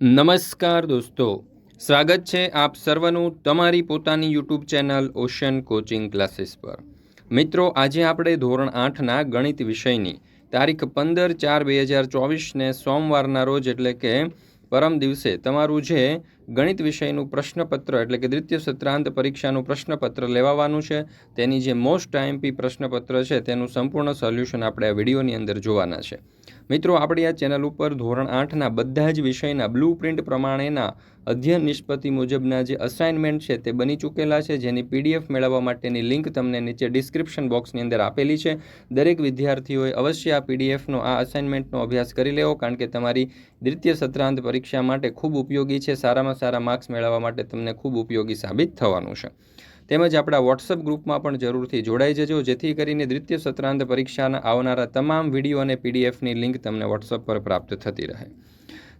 નમસ્કાર દોસ્તો. સ્વાગત છે આપ સર્વનું તમારી પોતાની YouTube channel ocean coaching classes પર. મિત્રો, આજે આપણે ધોરણ આઠના ગણિત વિષયની તારીખ પંદર ચાર બે હજાર ચોવીસને સોમવારના રોજ એટલે કે પરમ દિવસે તમારું જે ગણિત વિષયનું પ્રશ્નપત્ર એટલે કે દ્વિતીય સત્રાંત પરીક્ષાનું પ્રશ્નપત્ર લેવાવાનું છે. તેની જે મોસ્ટ ટાઈમપી પ્રશ્નપત્ર છે, તેનું સંપૂર્ણ સોલ્યુશન આપણે આ વિડીયોની અંદર જોવાના છે. મિત્રો, આપણી આ ચેનલ ઉપર ધોરણ આઠના બધા જ વિષયના બ્લુ પ્રિન્ટ પ્રમાણેના અધ્યયન નિષ્પતિ મુજબના જે અસાઇનમેન્ટ છે, તે બની ચૂકેલા છે. જેની પીડીએફ મેળવવા માટેની લિંક તમને નીચે ડિસ્ક્રિપ્શન બોક્સની અંદર આપેલી છે. દરેક વિદ્યાર્થીઓએ અવશ્ય આ પીડીએફનો આ અસાઇનમેન્ટનો અભ્યાસ કરી લેવો, કારણ કે તમારી દ્વિતીય સત્રાંત પરીક્ષા માટે ખૂબ ઉપયોગી છે. સારામાં સારા માર્ક્સ મેળવવા માટે તમને ખૂબ ઉપયોગી સાબિત થવાનું છે. તેમજ આપણા વોટ્સઅપ ગ્રુપમાં પણ જરૂરથી જોડાઈ જજો, જેથી કરીને દ્વિતીય સત્રાંત પરીક્ષાના આવનારા તમામ વીડિયો અને પીડીએફની લિંક તમને વોટ્સઅપ પર પ્રાપ્ત થતી રહે.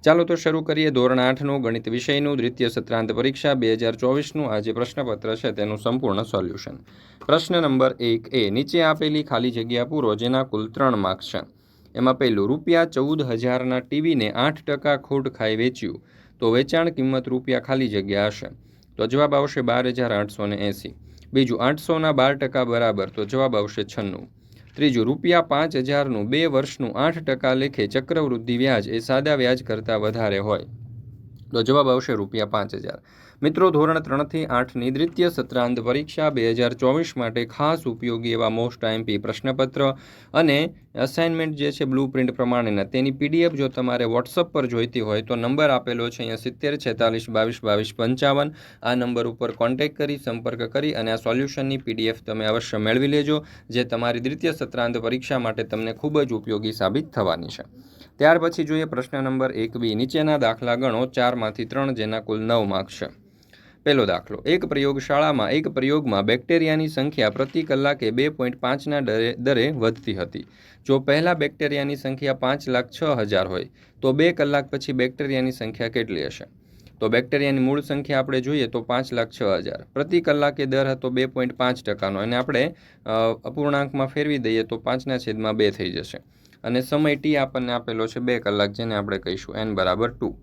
ચાલો તો શરૂ કરીએ ધોરણ આઠનું ગણિત વિષયનું. દ્વિતીય સત્રાંત પરીક્ષા બે હજાર ચોવીસનું આ જે પ્રશ્નપત્ર છે, તેનું સંપૂર્ણ સોલ્યુશન. પ્રશ્ન નંબર એક એ, નીચે આપેલી ખાલી જગ્યા પૂરો, જેના કુલ ત્રણ માર્ક્સ છે. એમાં પહેલું, રૂપિયા ચૌદ હજારના ટીવીને આઠ ટકા ખોટ ખાઈ વેચ્યું. તો વેચાણ કિંમત રૂપિયા ખાલી જગ્યા હશે. તો જવાબ આવશે બાર હજાર આઠસો ને એંસી. બીજું, આઠસોના બાર ટકા બરાબર, તો જવાબ આવશે છન્નું. ત્રીજું, રૂપિયા પાંચ હજારનું બે વર્ષનું આઠ ટકા લેખે ચક્રવૃદ્ધિ વ્યાજ એ સાદા વ્યાજ કરતાં વધારે હોય. તો જવાબ આવશે રૂપિયા પાંચ હજાર. મિત્રો, ધોરણ ત્રણથી આઠની દ્વિતીય સત્રાંત પરીક્ષા બે હજાર ચોવીસ માટે ખાસ ઉપયોગી એવા મોસ્ટ આઈએમપી પ્રશ્નપત્ર અને અસાઇનમેન્ટ જે છે બ્લુ પ્રિન્ટ પ્રમાણેના. તેની પીડીએફ જો તમારે વોટ્સઅપ પર જોઈતી હોય તો નંબર આપેલો છે અહીંયા સિત્તેર છેતાલીસ બાવીસ બાવીસ પંચાવન. આ નંબર ઉપર કોન્ટેક્ટ કરી, સંપર્ક કરી અને આ સોલ્યુશનની પીડીએફ તમે અવશ્ય મેળવી લેજો, જે તમારી દ્વિતીય સત્રાંત પરીક્ષા માટે તમને ખૂબ જ ઉપયોગી સાબિત થવાની છે. ત્યાર પછી જોઈએ પ્રશ્ન નંબર એક બી. નીચેના દાખલા ગણો, ચારમાંથી ત્રણ, જેના કુલ નવ માર્ક્સ છે. પહેલો દાખલો. એક પ્રયોગશાળામાં, એક પ્રયોગમાં બેક્ટેરિયાની સંખ્યા પ્રતિ કલાકે બે પોઈન્ટ પાંચના દરે દરે વધતી હતી. જો પહેલાં બેક્ટેરિયાની સંખ્યા પાંચ લાખ છ હજાર હોય, તો બે કલાક પછી બેક્ટેરિયાની સંખ્યા કેટલી હશે? તો બેક્ટેરિયાની મૂળ સંખ્યા આપણે જોઈએ તો પાંચ લાખ છ હજાર. પ્રતિ કલાકે દર હતો બે પોઈન્ટ પાંચ ટકાનો. અને આપણે અપૂર્ણાંકમાં ફેરવી દઈએ તો પાંચના છેદમાં બે થઈ જશે. અને સમય ટી આપણને આપેલો છે બે કલાક, જેને આપણે કહીશું એન બરાબર ટુ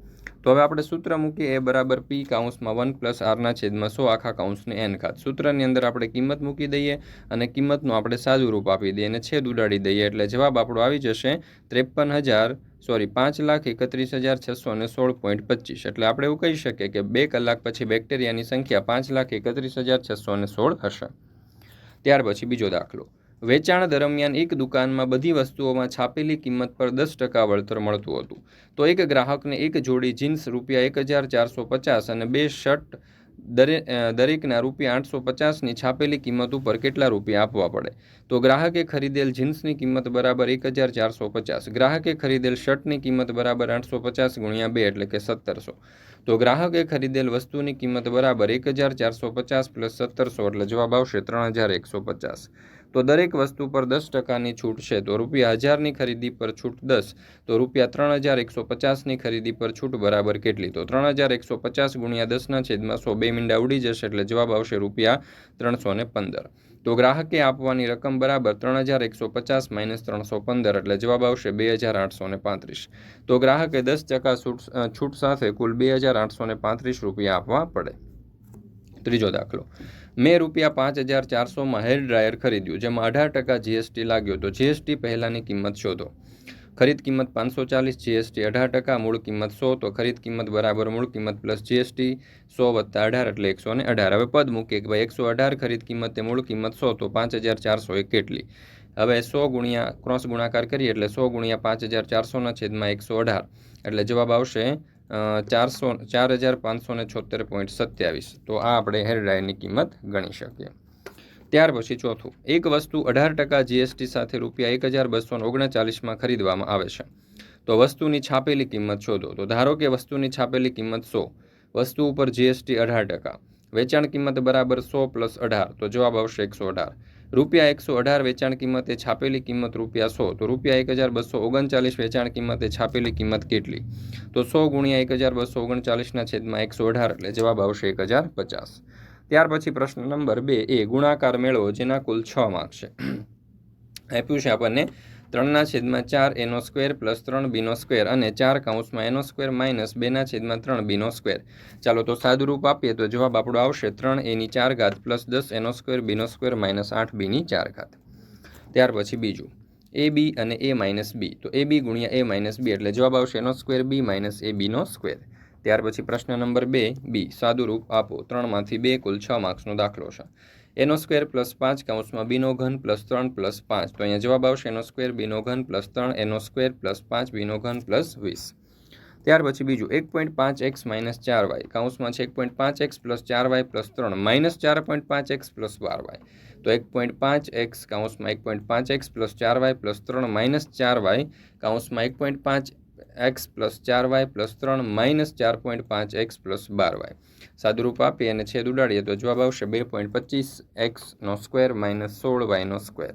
તો હવે આપણે સૂત્ર મૂકીએ. એ બરાબર પી કાઉન્સમાં વન પ્લસ આરના છેદમાં સો આખા કાઉન્સને એન ખાત સૂત્રની અંદર આપણે કિંમત મૂકી દઈએ અને કિંમતનું આપણે સાદું રૂપ આપી દઈએ અને છેદ ઉડાડી દઈએ. એટલે જવાબ આપણો આવી જશે ત્રેપન હજાર સોરી પાંચ લાખ એકત્રીસ હજાર છસો અને સોળ પોઈન્ટ પચીસ. એટલે આપણે એવું કહી શકીએ કે બે કલાક પછી બેક્ટેરિયાની સંખ્યા પાંચ લાખ એકત્રીસ હજાર છસો અને સોળ હશે. ત્યાર પછી બીજો દાખલો. વેચાણ દરમિયાન એક દુકાનમાં બધી વસ્તુઓમાં છાપેલી કિંમત પર દસ ટકા વળતર મળતું હતું. તો એક ગ્રાહકને એક જોડી જીન્સ રૂપિયા એક હજાર ચારસો પચાસ અને બે શર્ટ દરે દરેકના રૂપિયા આઠસો પચાસની છાપેલી કિંમત ઉપર કેટલા રૂપિયા આપવા પડે? તો ગ્રાહકે ખરીદેલ જીન્સની કિંમત બરાબર એક હજાર ચારસો પચાસ, ગ્રાહકે ખરીદેલ શર્ટની કિંમત બરાબર આઠસો પચાસ ગુણ્યા બે એટલે કે સત્તરસો. તો ગ્રાહકે ખરીદેલ વસ્તુની કિંમત બરાબર એક હજાર ચારસો પચાસ પ્લસ સત્તરસો એટલે જવાબ આવશે ત્રણ હજાર એકસો પચાસ. તો દરેક વસ્તુ પર દસ ટકાની છૂટ છે. તો રૂપિયા હજારની ખરીદી પર છૂટ દસ, તો રૂપિયા ત્રણ હજાર એકસો પચાસની ખરીદી પર છૂટ બરાબર કેટલી? તો ત્રણ હજાર એકસો પચાસ ગુણ્યા દસના છેદમાં સો બે મીંડા ઉડી જશે એટલે જવાબ આવશે રૂપિયા ત્રણસો ને પંદર. તો ગ્રાહકે આપવાની રકમ બરાબર ત્રણ હજાર એકસો પચાસ માઇનસ ત્રણસો પંદર એટલે જવાબ આવશે બે હજાર આઠસો ને પાંત્રીસ. તો ગ્રાહકે દસ ટકા છૂટ સાથે કુલ બે હજાર આઠસો ને પાંત્રીસ રૂપિયા આપવા પડે. ત્રીજો દાખલો. મેં રૂપિયા પાંચ હજાર ચારસોમાં હેર ડ્રાયર ખરીદ્યું, જેમાં અઢાર ટકા જીએસટી લાગ્યો તો જીએસટી પહેલાંની કિંમત શોધો. ખરીદ કિંમત પાંચસો ચાલીસ જીએસટી અઢાર ટકા, મૂળ કિંમત સો, તો ખરીદ કિંમત બરાબર મૂળ કિંમત પ્લસ જીએસટી સો વત્તા અઢાર, એટલે એકસો ને અઢાર. હવે પદ મૂકીએ કે ભાઈ એકસો અઢાર ખરીદ કિંમતે મૂળ કિંમત સો, તો પાંચ હજાર ચારસો એક કેટલી? હવે સો ગુણ્યા, ક્રોસ ગુણાકાર કરીએ, એટલે સો ગુણ્યા પાંચ હજાર ચારસોના છેદમાં એકસો અઢાર. એટલે જવાબ આવશે ચારસો, ચાર હજાર પાંચસો ને છોતેર પોઈન્ટ સત્યાવીસ. તો આ આપણે હેર ડ્રાયરની કિંમત ગણી શકીએ. ત્યાર પછી ચોથું. એક વસ્તુ અઢાર ટકા જીએસટી સાથે રૂપિયા એક હજાર બસો ઓગણચાલીસમાં ખરીદવામાં આવે છે. તો વસ્તુની છાપેલી કિંમત શોધો. તો ધારો કે વસ્તુની છાપેલી કિંમત સો. વસ્તુ ઉપર જીએસટી અઢાર ટકા. વેચાણ કિંમત બરાબર સો પ્લસ અઢાર. તો જવાબ આવશે એકસો અઢાર. રૂપિયા એકસો અઢાર વેચાણ કિંમતે છાપેલી કિંમત રૂપિયા સો, તો રૂપિયા એક હજાર બસો ઓગણચાલીસ વેચાણ કિંમતે છાપેલી કિંમત કેટલી? તો સો ગુણ્યા એક હજાર બસો ઓગણચાલીસના છેદમાં એકસો અઢાર, એટલે જવાબ આવશે એક હજાર પચાસ. ત્યાર પછી પ્રશ્ન નંબર બે, એ ગુણાકાર મેળવો જેના કુલ છ માર્ક છે. આપ્યું છે આપણને ત્રણના છેદમાં ચાર એનો સ્ક્વેર પ્લસ ત્રણ બીનો સ્ક્વેર અને ચાર કાઉન્સમાં એનો સ્ક્વેર માઇનસ બેના છેદમાં ત્રણ બીનો સ્ક્વેર. ચાલો તો સાદુરૂપ આપીએ તો જવાબ આપણો આવશે ત્રણ એની ચાર ઘાત પ્લસ દસ એનો સ્ક્વેર બીનો સ્ક્વેર માઇનસ આઠ બીની ચાર ઘાત. ત્યાર પછી બીજું. એ બી અને એ માઇનસ બી. તો એ બી ગુણ્યા એ માઇનસ બી એટલે જવાબ આવશે એનો સ્ક્વેર બી માઇનસ એ બીનો સ્ક્વેર. ત્યાર પછી પ્રશ્ન નંબર બે બી. સાદુરૂપ આપો. ત્રણમાંથી બે કુલ છ માર્ક્સનો દાખલો છે. એનો સ્ક્વેર પ્લસ પાંચ કાઉન્સમાં બીનો ઘન પ્લસ ત્રણ પ્લસ પાંચ. તો અહીંયા જવાબ આવશે એનો સ્ક્વેર બીનો ઘન પ્લસ ત્રણ, એનો સ્ક્વેર પ્લસ પાંચ બીનો ઘન પ્લસ વીસ. ત્યાર પછી બીજું, એક પોઈન્ટ પાંચ એક્સ માઇનસ ચાર વાય. કાઉન્સમાં છે એક પોઈન્ટ પાંચ એક્સ પ્લસ ચાર વાય પ્લસ ત્રણ, માઇનસ ચાર પોઈન્ટ પાંચ એક્સ પ્લસ બાર વાય. તો એક પોઈન્ટ પાંચ એક્સ કાઉન્સમાં એક પોઈન્ટ પાંચ એક્સ પ્લસ ચાર વાય પ્લસ ત્રણ, માઇનસ ચાર વાય કાઉન્સમાં એક પોઈન્ટ પાંચ એક્સ પ્લસ ચાર વાય પ્લસ ત્રણ માઇનસ ચાર પોઈન્ટ પાંચ એક્સ પ્લસ બાર વાય સાદુરૂપ આપી અને છેદ ઉડાડીએ તો જવાબ આવશે બે પોઈન્ટ પચીસ એક્સનો સ્ક્વેર માઇનસ સોળ વાયનો સ્ક્વેર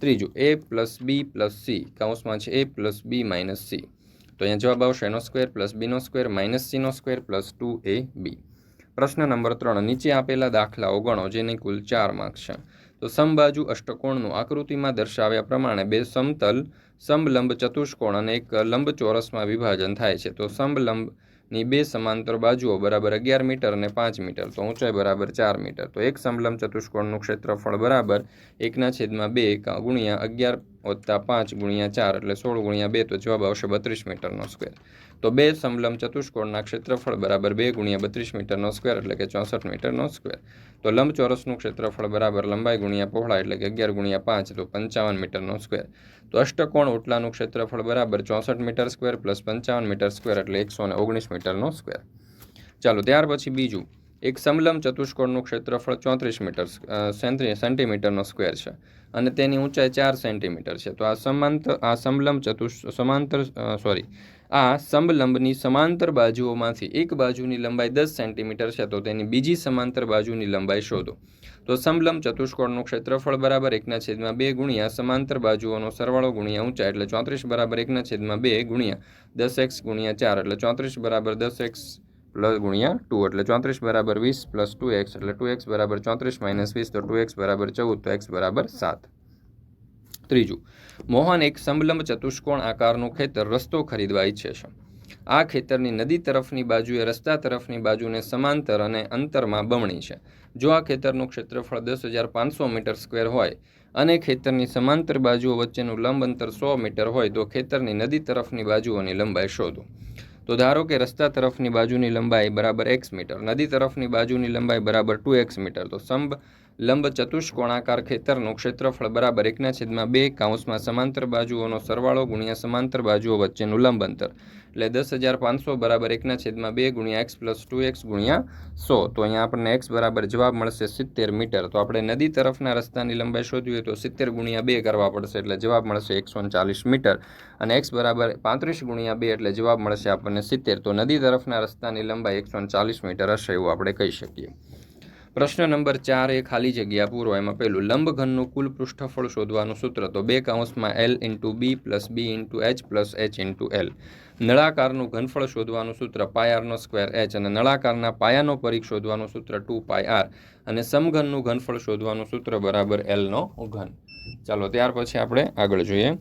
ત્રીજું A plus B plus C કાઉન્સમાં છે A plus B minus C તો અહીંયા જવાબ આવશે એનો સ્ક્વેર પ્લસ બીનો square minus સીનો square plus two A B પ્રશ્ન નંબર ત્રણ, નીચે આપેલા દાખલાઓ ગણો જેની કુલ ચાર માર્ક્સ છે. તો સમબાજુ અષ્ટકોણનું આકૃતિમાં દર્શાવ્યા પ્રમાણે બે સમતલ સમલંબ ચતુષ્કોણ અને એક લંબચોરસમાં વિભાજન થાય છે. તો સમલંબની બે સમાંતર બાજુઓ બરાબર અગિયાર મીટર અને પાંચ મીટર. તો ઊંચાઈ બરાબર ચાર મીટર. તો એક સમલંબ ચતુષ્કોણનું ક્ષેત્રફળ બરાબર એકના છેદમાં બે ગુણ્યા અગિયાર વત્તા પાંચ ગુણ્યા ચાર એટલે સોળ ગુણ્યા બે તો જવાબ આવશે બત્રીસ મીટરનો સ્ક્વેર. તો બે સમલંબ ચતુષ્કોણના ક્ષેત્રફળ બરાબર બે ગુણ્યા બત્રીસ મીટરનો સ્ક્વેર એટલે કે ચોસઠ મીટરનો સ્ક્વેર તો લંબચોરસનું ક્ષેત્રફળ બરાબર લંબાઈ ગુણ્યા પહોળા એટલે કે અગિયાર ગુણ્યા પાંચ, તો પંચાવન મીટરનો સ્ક્વેર તો અષ્ટકોણ ઓટલાનું ક્ષેત્રફળ બરાબર ચોસઠ મીટર સ્ક્વેર પ્લસ પંચાવન મીટર સ્ક્વેર એટલે એકસો ને ઓગણીસ મીટરનો સ્ક્વેર ચાલો, ત્યાર પછી બીજું. એક સમલંબ ચતુષ્કોણનું ક્ષેત્રફળ ચોત્રીસ મીટર સેન્ટીમીટરનો સ્ક્વેર છે. અને તેની ઊંચાઈ ચાર સેન્ટીમીટર છે. તો આ સમાંતર, આ સમલંબ ચતુષ, સમાંતર સોરી આ સમલંબની સમાંતર બાજુઓમાંથી એક બાજુની લંબાઈ દસ સેન્ટીમીટર છે, તો તેની બીજી સમાંતર બાજુની લંબાઈ શોધો. તો સમલંબ ચતુષ્કોણનું ક્ષેત્રફળ બરાબર એકના છેદમાં બે ગુણ્યા સમાંતર બાજુઓનો સરવાળો ગુણ્યા ઊંચાઈ એટલે ચોત્રીસ બરાબર એકના છેદમાં બે ગુણ્યા દસ એક્સ ગુણ્યા ચાર, એટલે ચોત્રીસ બરાબર દસ એક્સ પ્લસ ગુણ્યા ટુ, એટલે ચોત્રીસ બરાબર વીસ પ્લસ ટુ એક્સ, એટલે ટુ એક્સ બરાબર ચોત્રીસ માઇનસ વીસ, તો ટુ એક્સ બરાબર ચૌદ, તો એક્સ બરાબર સાત. ત્રીજું, મોહન એક સમલંબ ચતુષ્કોણ આકારનું ખેતર રસ્તો ખરીદવા ઈચ્છે છે. આ ખેતરની નદી તરફની બાજુએ રસ્તા તરફની બાજુને સમાંતર અને અંતરમાં બમણી છે. જો આ ખેતરનું ક્ષેત્રફળ દસ હજાર પાંચસો મીટર સ્ક્વેર હોય અને ખેતરની સમાંતર બાજુઓ વચ્ચેનું લંબ અંતર સો મીટર હોય, તો ખેતરની નદી તરફની બાજુઓની લંબાઈ શોધો. તો ધારો કે રસ્તા તરફની બાજુની લંબાઈ બરાબર એક્સ મીટર, નદી તરફની બાજુની લંબાઈ બરાબર ટુ એક્સ મીટર, તો સંબ લંબ ચતુષ્કોણાકાર ખેતરનું ક્ષેત્રફળ બરાબર એકના છેદમાં બે કાઉન્સમાં સમાંતર બાજુઓનો સરવાળો ગુણ્યા સમાંતર બાજુઓ વચ્ચેનું લંબ અંતર એટલે દસ હજાર પાંચસો બરાબર એકના છેદમાં બે ગુણ્યા એક્સ પ્લસ ટુ એક્સ ગુણ્યા સો. તો અહીંયા આપણને એક્સ બરાબર જવાબ મળશે સિત્તેર મીટર. તો આપણે નદી તરફના રસ્તાની લંબાઈ શોધવી હોય તો સિત્તેર ગુણ્યા બે કરવા પડશે એટલે જવાબ મળશે એકસો ચાલીસ મીટર. અને એક્સ બરાબર પાંત્રીસ ગુણ્યા બે એટલે જવાબ મળશે આપણને સિત્તેર. તો નદી તરફના રસ્તાની લંબાઈ એકસો ચાલીસ મીટર હશે એવું આપણે કહી શકીએ. પ્રશ્ન નંબર ચાર એ ખાલી જગ્યા પૂરો. એમાં પહેલું, લંબઘનનું કુલ પૃષ્ઠફળ શોધવાનું સૂત્ર તો બે કાઉન્સમાં એલ ઇન્ટુ બી પ્લસ બી into H plus H into L નળાકારનું ઘનફળ શોધવાનું સૂત્ર પાય આરનો સ્ક્વેર એચ અને નળાકારના પાયાનો પરીખ શોધવાનું સૂત્ર ટુ પાય આર અને સમઘનનું ઘનફળ શોધવાનું સૂત્ર બરાબર એલનો ઘન. ચાલો, ત્યાર પછી આપણે આગળ જોઈએ.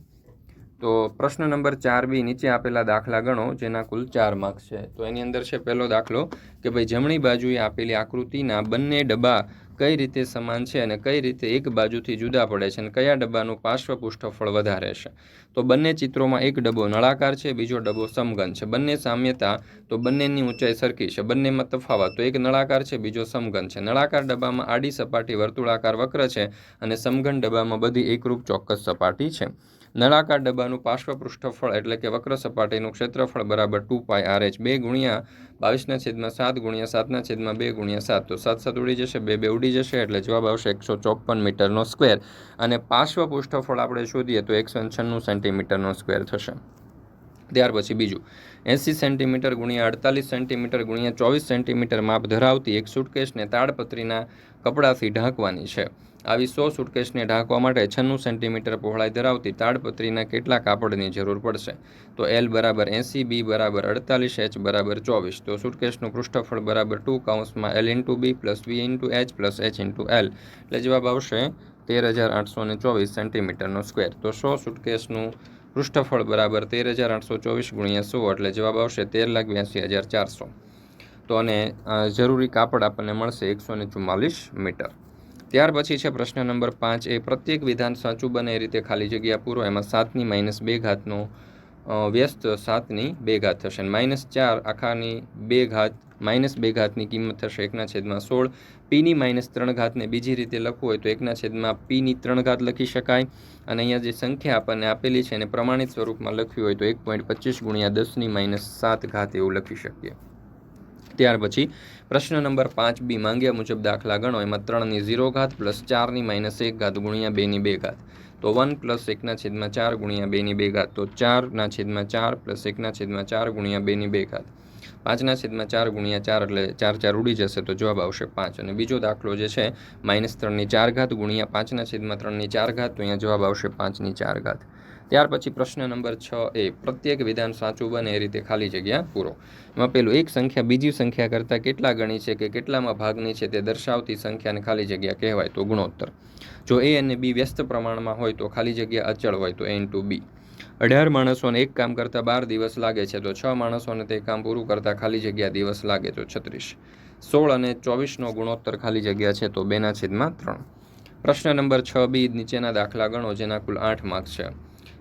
તો પ્રશ્ન નંબર ચાર બી નીચે આપેલા દાખલા ગણો, જેના કુલ ચાર માર્ક્સ છે. તો એની અંદર છે પહેલો દાખલો કે ભાઈ જમણી બાજુએ આપેલી આકૃતિના બંને ડબ્બા કઈ રીતે સમાન છે અને કઈ રીતે એક બાજુથી જુદા પડે છે અને કયા ડબ્બાનું પાર્શ્વ પૃષ્ઠફળ વધારે છે. તો બંને ચિત્રોમાં એક ડબ્બો નળાકાર છે, બીજો ડબ્બો સમઘન છે. બંને સામ્યતા તો બંનેની ઊંચાઈ સરખી છે, બંનેમાં તફાવત. તો એક નળાકાર છે, બીજો સમઘન છે. નળાકાર ડબ્બામાં આડી સપાટી વર્તુળાકાર વક્ર છે અને સમઘન ડબ્બામાં બધી એકરૂપ ચોક્કસ સપાટી છે. નળાકાર ડબ્બાનું પાર્શ્વ પૃષ્ઠફળ એટલે કે વક્ર સપાટીનું ક્ષેત્રફળ બરાબર ટુ પાય આર એચ બે ગુણ્યા બાવીસના છેદમાં સાત ગુણ્યા સાતના છેદમાં બે ગુણ્યા સાત. તો સાત સાત ઉડી જશે, બે બે ઉડી જશે એટલે જવાબ આવશે એકસો ચોપન મીટરનો સ્ક્વેર. અને પાર્શ્વ પૃષ્ઠફળ આપણે શોધીએ તો એકસો છન્નું સેન્ટીમીટરનો સ્ક્વેર થશે. ત્યાર પછી બીજું, એંસી સેન્ટીમીટર ગુણ્યા અડતાલીસ સેન્ટીમીટર ગુણ્યા ચોવીસ સેન્ટીમીટર માપ ધરાવતી એક સુટકેસને તાડપત્રીના કપડાથી ઢાંકવાની છે. આવી સો સુટકેસને ઢાંકવા માટે છન્નું સેન્ટીમીટર પહોળાઈ ધરાવતી તાડપત્રીના કેટલા કાપડની જરૂર પડશે. તો એલ બરાબર એંસી બી બરાબર અડતાલીસ એચ બરાબર ચોવીસ. તો સુટકેસનું પૃષ્ઠફળ બરાબર two કાઉન્સમાં L into B plus V into H plus H into L એટલે જવાબ આવશે તેર હજાર આઠસો ને ચોવીસ સેન્ટીમીટરનો સ્ક્વેર તો સો સુટકેસનું પૃષ્ઠફળ બરાબર તેર હજાર આઠસો ચોવીસ ગુણ્યા સો, એટલે જવાબ આવશે તેર લાખ બ્યાસી હજાર ચારસો. તો અને જરૂરી કાપડ આપણને મળશે એકસો ને ચુમ્માલીસ મીટર. ત્યાર પછી છે પ્રશ્ન નંબર પાંચ. એ પ્રત્યેક વિધાન સાચું બને એ રીતે ખાલી જગ્યા પૂરો. એમાં સાતની માઇનસ બે ઘાતનો વ્યસ્ત સાતની બે ઘાત થશે. માઇનસ ચાર આખાની બે ઘાત માઇનસ બે ઘાતની કિંમત થશે એકના છેદમાં સોળ. પીની માઇનસ ત્રણ ઘાતને બીજી રીતે લખવું હોય તો એકના છેદમાં પીની ત્રણ ઘાત લખી શકાય. અને અહીંયા જે સંખ્યા આપણને આપેલી છે એને પ્રમાણિત સ્વરૂપમાં લખવી હોય તો એક પોઈન્ટ પચીસ ગુણ્યા દસની માઇનસ સાત ઘાત એવું લખી શકીએ. ત્યાર પછી પ્રશ્ન નંબર પાંચ બી માંગ્યા મુજબ દાખલા ગણો. એમાં ત્રણની ઝીરો ઘાત પ્લસ ચારની માઇનસ એક ઘાત ગુણ્યા બેની બે ઘાત. તો વન પ્લસ એકના છેદમાં ચાર ગુણ્યા બેની બે ઘાત. તો ચારના છેદમાં ચાર પ્લસ એકના છેદમાં ચાર ગુણ્યા બેની બે ઘાત. પાંચના છેદમાં ચાર ગુણ્યા ચાર એટલે ચાર ચાર ઉડી જશે તો જવાબ આવશે પાંચ. અને બીજો દાખલો જે છે, માઇનસ ત્રણની ચાર ઘાત ગુણ્યા પાંચના છેદમાં ત્રણની ચાર ઘાત, તો અહીંયા જવાબ આવશે પાંચની ચાર ઘાત. ત્યાર પછી પ્રશ્ન નંબર છ એ, પ્રત્યેક વિધાન સાચું બને એ રીતે ખાલી જગ્યા પૂરો. એમાં પેલું એક સંખ્યા બીજી સંખ્યા કરતાં કેટલા ગણી છે કે કેટલામાં ભાગની છે તે દર્શાવતી સંખ્યાને ખાલી જગ્યા કહેવાય તો ગુણોત્તર. જો એ અને બી વ્યસ્ત પ્રમાણમાં હોય તો ખાલી જગ્યા અચળ હોય તો એન ટુ બી. અઢાર માણસોને એક કામ કરતાં બાર દિવસ લાગે છે, તો છ માણસોને તે કામ પૂરું કરતાં ખાલી જગ્યા દિવસ લાગે, તો છત્રીસ. સોળ અને ચોવીસનો ગુણોત્તર ખાલી જગ્યા છે, તો બેના છેદમાં ત્રણ. પ્રશ્ન નંબર છ બી નીચેના દાખલા ગણો, જેના કુલ આઠ માર્ક્સ છે.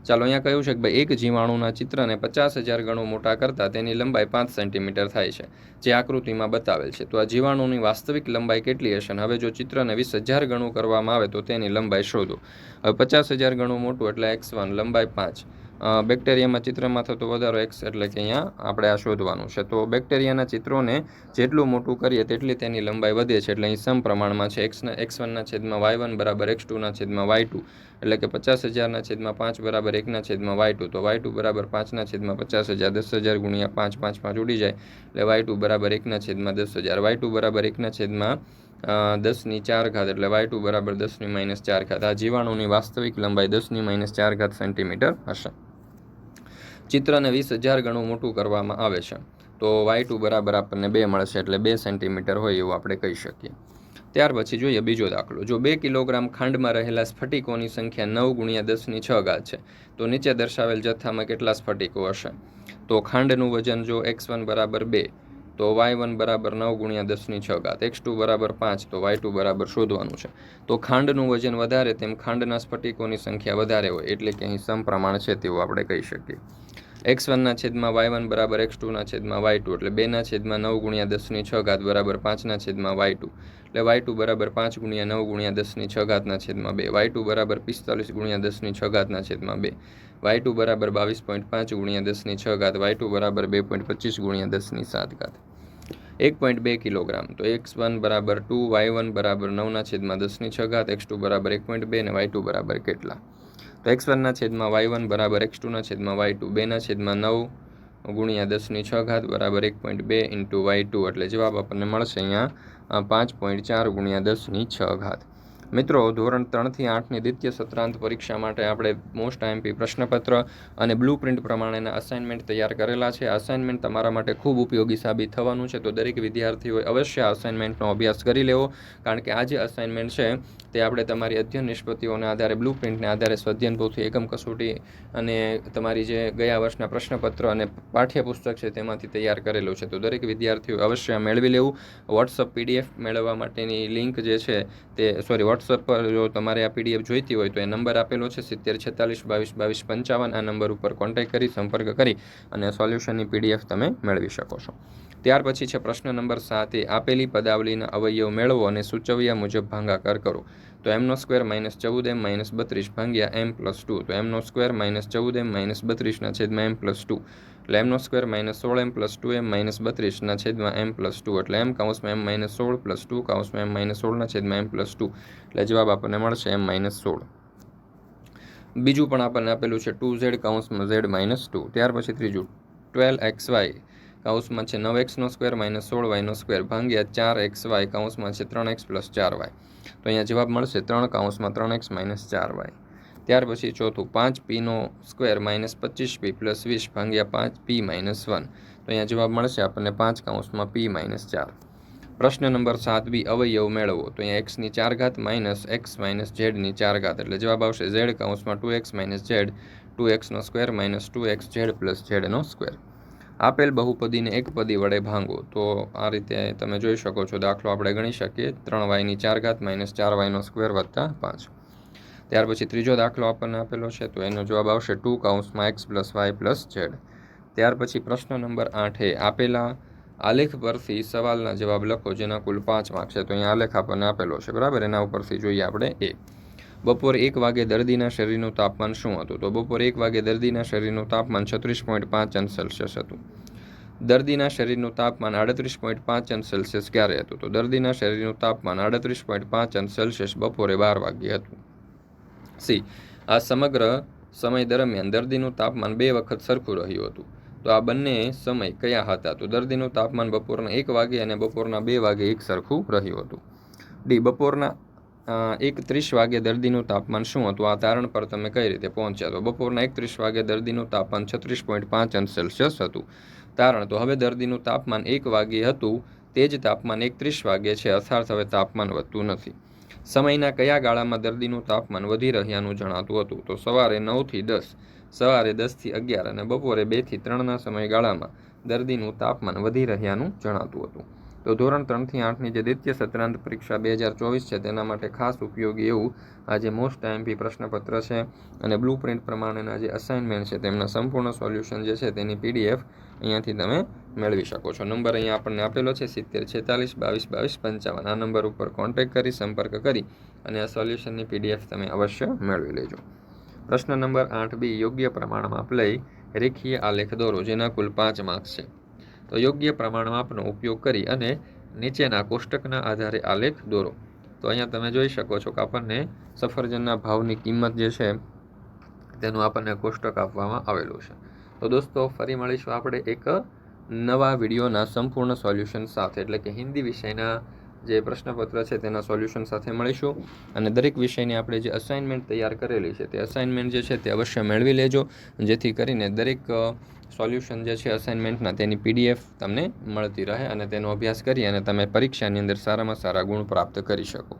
ચાલો અહીંયા કહ્યું છે કે ભાઈ, એક જીવાણુના ચિત્રને પચાસ હજાર ગણું મોટા કરતાં તેની લંબાઈ પાંચ સેન્ટીમીટર થાય છે, જે આકૃતિમાં બતાવેલ છે. તો આ જીવાણુની વાસ્તવિક લંબાઈ કેટલી હશે હવે જો ચિત્રને વીસ હજાર ગણું કરવામાં આવે, તો તેની લંબાઈ શોધો. હવે પચાસ હજાર ગણું મોટું એટલે એક્સ વન, લંબાઈ પાંચ. બેક્ટેરિયામાં ચિત્રમાં થતો વધારો એક્સ એટલે કે અહીંયા આપણે આ શોધવાનું છે. તો બેક્ટેરિયાના ચિત્રોને જેટલું મોટું કરીએ તેટલી તેની લંબાઈ વધે છે એટલે અહીં સમ પ્રમાણમાં છે. એક્સના એક્સ વનના છેદમાં વાય વન બરાબર એક્સ ટુના છેદમાં વાય ટુ એટલે કે પચાસ હજારના છેદમાં પાંચ બરાબર એકના છેદમાં વાય ટુ. તો વાય ટુ બરાબર પાંચના છેદમાં પચાસ હજાર, દસ હજાર ગુણ્યા પાંચ પાંચ પાંચ ઉડી જાય એટલે વાય ટુ બરાબર એકના છેદમાં દસ હજાર. વાય ટુ બરાબર એકના છેદમાં દસની ચાર ઘાત એટલે વાય ટુ બરાબર દસની માઇનસ ચાર ઘાત. આ જીવાણુની વાસ્તવિક લંબાઈ દસની માઇનસ ચાર ઘાત સેન્ટીમીટર હશે. ચિત્રને વીસ હજાર ગણું મોટું કરવામાં આવે છે. તો વાય ટુ બરાબર આપણને બે મળશે એટલે બે સેન્ટીમીટર હોય એવું આપણે કહી શકીએ. ત્યાર પછી જોઈએ બીજો દાખલો. જો બે કિલોગ્રામ ખાંડમાં રહેલા સ્ફટિકોની સંખ્યા નવ ગુણ્યા દસની છ ઘાત છે. તો નીચે દર્શાવેલ જથ્થામાં કેટલા સ્ફટિકો હશે? તો ખાંડનું વજન જો એક્સ વન બરાબર બે તો વાય વન બરાબર નવ ગુણ્યા દસની છ ઘાત. એક્સ ટુ બરાબર પાંચ, તો વાય ટુ બરાબર શોધવાનું છે. તો ખાંડનું વજન વધારે તેમ ખાંડના સ્ફટિકોની સંખ્યા વધારે હોય એટલે કે અહીં સમપ્રમાણ છે તેવું આપણે કહી શકીએ. એક્સ વનના છેદમાં વાય વન બરાબર એક્સ ટુના છેદમાં વાય ટુ એટલે બેના છેદમાં નવ ગુણ્યા દસની છ ઘાત બરાબર પાંચના છેદમાં વાય ટુ એટલે વાય ટુ બરાબર પાંચ ગુણ્યા નવ ગુણ્યા દસની છ ઘાતના છેદમાં બે. વાય ટુ બરાબર પિસ્તાલીસ ગુણ્યા દસની છ ઘાતના છેદમાં બે. વાય ટુ બરાબર બાવીસ પોઈન્ટ પાંચ ગુણ્યા દસની છ ઘાત વાય ટુ બરાબર બે પોઈન્ટ પચીસ ગુણ્યા દસની સાત ઘાત. એક પોઈન્ટ બે કિલોગ્રામ. તો એક્સ વન બરાબર ટુ, વાય વન બરાબર નવના છેદમાં દસની છ ઘાત, એક્સ ટુ બરાબર એક પોઈન્ટ બે અને વાય ટુ બરાબર કેટલા? તો એક્સ વનના છેદમાં વાય વન બરાબર એક્સ ટુના છેદમાં વાય ટુ, બેના છેદમાં નવ ગુણ્યા દસની છ ઘાત બરાબર એક પોઈન્ટ બે ઇન્ટુ વાય ટુ. એટલે જવાબ આપણને મળશે અહીંયા પાંચ પોઈન્ટ ચાર ગુણ્યા દસની છ ઘાત. મિત્રો, ધોરણ ત્રણથી આઠની દ્વિતીય સત્રાંત પરીક્ષા માટે આપણે મોસ્ટ આઈએમપી પ્રશ્નપત્ર અને બ્લુ પ્રિન્ટ પ્રમાણેના અસાઇનમેન્ટ તૈયાર કરેલા છે. અસાઇનમેન્ટ તમારા માટે ખૂબ ઉપયોગી સાબિત થવાનું છે, તો દરેક વિદ્યાર્થીઓએ અવશ્ય અસાઇનમેન્ટનો અભ્યાસ કરી લેવો. કારણ કે આ જે અસાઇનમેન્ટ છે, તે આપણે તમારી અધ્યયન નિષ્પત્તિઓના આધારે બ્લુ પ્રિન્ટને આધારે સ્વધ્યન પોથી એકમ કસોટી અને તમારી જે ગયા વર્ષના પ્રશ્નપત્ર અને પાઠ્યપુસ્તક છે, તેમાંથી તૈયાર કરેલું છે. તો દરેક વિદ્યાર્થીઓ અવશ્ય મેળવી લેવું. વોટ્સઅપ પીડીએફ મેળવવા માટેની લિંક જે છે, તે સોરી વોટ્સઅપ પર જો તમારે આ પીડીએફ જોઈતી હોય તો એ નંબર આપેલો છે સિત્તેર છેતાલીસ બાવીસ બાવીસ પંચાવન. આ નંબર ઉપર કોન્ટેક્ટ કરી, સંપર્ક કરી અને સોલ્યુશનની પીડીએફ તમે મેળવી શકો છો. ત્યાર પછી છે પ્રશ્ન નંબર સાતે, આપેલી પદાવલીના અવયવ મેળવો અને સૂચવ્યા મુજબ ભાંગાકાર કરો. તો એમનો સ્ક્વેર માઇનસ ચૌદ એમ માઇનસ બત્રીસ ભાંગ્યા એમ પ્લસ ટુ તો એમનો સ્ક્વેર માઇનસ ચૌદ એમ માઇનસ બત્રીસના છેદમાં એમ પ્લસ ટુ એટલે એમનો સ્ક્વેર માઇનસ સોળ, m plus two m minus બત્રીસના છેદમાં એમ પ્લસ ટુ એટલે એમ કાઉન્સમાં એમ માઇનસ સોળ પ્લસ ટુ કાઉન્સમાં એમ માઇનસ સોળના છેદમાં એમ પ્લસ ટુ એટલે જવાબ આપણને મળશે એમ માઇનસ સોળ. બીજું પણ આપણને આપેલું છે ટુ ઝેડ કાઉન્સમાં ઝેડ માઇનસ ટુ ત્યાર પછી ત્રીજું ટ્વેલ્વ એક્સ વાય કાઉન્સમાં છે નવ એક્સનો સ્ક્વેર માઇનસ સોળ વાયનો સ્ક્વેર ભાંગ્યા ચાર એક્સ વાય કાઉન્સમાં છે ત્રણ એક્સ પ્લસ ચાર વાય તો અહીંયા જવાબ મળશે ત્રણ કાઉન્સમાં ત્રણ એક્સ માઇનસ ચાર વાય ત્યાર પછી ચોથું, પાંચ પીનો સ્ક્વેર માઇનસ પચીસ પી પ્લસ વીસ ભાગ્યા પાંચ પી માઇનસ વન તો અહીંયા જવાબ મળશે આપણને પાંચ કાઉન્સમાં પી માઇનસ ચાર. પ્રશ્ન નંબર સાત બી અવયવ મેળવો. તો અહીંયા એક્સની ચાર ઘાત માઇનસ એક્સ માઇનસ ઝેડની ચાર ઘાત. એટલે જવાબ આવશે Z કાઉન્સમાં two X minus Z two એક્સનો square minus two X Z plus ઝેડનો square આપેલ બહુપદીને એક પદી વડે ભાંગો. તો આ રીતે તમે જોઈ શકો છો. દાખલો આપણે ગણી શકીએ. ત્રણ વાયની ચાર ઘાત માઇનસ ચાર વાયનો સ્ક્વેર વત્તા પાંચ. ત્યાર પછી ત્રીજો દાખલો આપણને આપેલો છે, તો એનો જવાબ આવશે two કાઉન્સમાં x plus y plus z. ત્યાર પછી પ્રશ્ન નંબર આઠે આપેલા આલેખ પરથી સવાલના જવાબ લખો, જેના કુલ પાંચ માર્ક છે. તો અહીંયા આલેખ આપણને આપેલો છે, બરાબર? એના ઉપરથી જોઈએ આપણે એ. બપોર એક વાગે દર્દીના શરીરનું તાપમાન શું હતું? તો બપોર એક વાગે દર્દીના શરીરનું તાપમાન છત્રીસ પોઈન્ટ પાંચ અંશ સેલ્સિયસ હતું. દર્દીના શરીરનું તાપમાન આડત્રીસ પોઈન્ટ પાંચ અંશ સેલ્સિયસ ક્યારે હતું? તો દર્દીના શરીરનું તાપમાન આડત્રીસ પોઈન્ટ પાંચ અંશ સેલ્સિયસ બપોરે બાર વાગ્યે હતું. સી. આ સમગ્ર સમય દરમિયાન દર્દીનું તાપમાન બે વખત સરખું રહ્યું હતું. તો આ બંને સમય કયા હતા? તો દર્દીનું તાપમાન બપોરના એક વાગે અને બપોરના બે વાગે એક સરખું રહ્યું હતું. ડી, બપોરના એક ત્રીસ વાગે દર્દીનું તાપમાન શું હતું? આ તારણ પર તમે કઈ રીતે પહોંચ્યા? તો બપોરના એક ત્રીસ વાગે દર્દીનું તાપમાન છત્રીસ પોઈન્ટ પાંચ અંશ સેલ્સિયસ હતું. તારણ, તો હવે દર્દીનું તાપમાન એક વાગે હતું. તે જ તાપમાન એકત્રીસ વાગે છે. અર્થાત હવે તાપમાન વધતું નથી. સમયના કયા ગાળામાં દર્દીનું તાપમાન વધી રહ્યાનું જણાતું હતું? તો સવારે નવથી દસ, સવારે દસથી અગિયાર અને બપોરે બેથી ત્રણના સમયગાળામાં દર્દીનું તાપમાન વધી રહ્યાનું જણાતું હતું. તો ધોરણ ત્રણથી આઠની જે દ્વિતીય સત્રાંત પરીક્ષા બે હજાર ચોવીસ છે, તેના માટે ખાસ ઉપયોગી એવું આજે મોસ્ટ આઈએમપી પ્રશ્નપત્ર છે અને બ્લુ પ્રિન્ટ પ્રમાણેના જે અસાઇનમેન્ટ છે, તેમના સંપૂર્ણ સોલ્યુશન જે છે, તેની પીડીએફ અહીંયાથી તમે મેળવી શકો છો. નંબર અહીંયા આપણને આપેલો છે, સિત્તેર, છેતાલીસ, બાવીસ બાવીસ, પંચાવન. આ નંબર ઉપર કોન્ટેક્ટ કરી, સંપર્ક કરી અને આ સોલ્યુશનની પીડીએફ તમે અવશ્ય મેળવી લેજો. પ્રશ્ન નંબર આઠ બી, યોગ્ય પ્રમાણમાં લઈ રેખીય આલેખ દોરો, જેના કુલ પાંચ માર્ક્સ છે. તો યોગ્ય પ્રમાણમાપનો ઉપયોગ કરી અને નીચેના કોષ્ટકના આધારે આલેખ દોરો. તો અહીંયા તમે જોઈ શકો છો કે આપણને સફરજનના ભાવની કિંમત જે છે, તેનું આપણને કોષ્ટક આપવામાં આવેલું છે. તો દોસ્તો, ફરી મળીશું આપણે એક નવા વિડીયોના સંપૂર્ણ સોલ્યુશન સાથે. એટલે કે હિન્દી વિષયના જે પ્રશ્નપત્ર છે તેના સોલ્યુશન સાથે મળીશું. અને દરેક વિષયની આપણે જે અસાઇનમેન્ટ તૈયાર કરેલી છે, તે અસાઇનમેન્ટ જે છે તે અવશ્ય મેળવી લેજો. જેથી કરીને દરેક સોલ્યુશન જે છે અસાઇનમેન્ટના તેની પીડીએફ તમને મળતી રહે અને તેનો અભ્યાસ કરી અને તમે પરીક્ષાની અંદર સારામાં સારા ગુણ પ્રાપ્ત કરી શકો.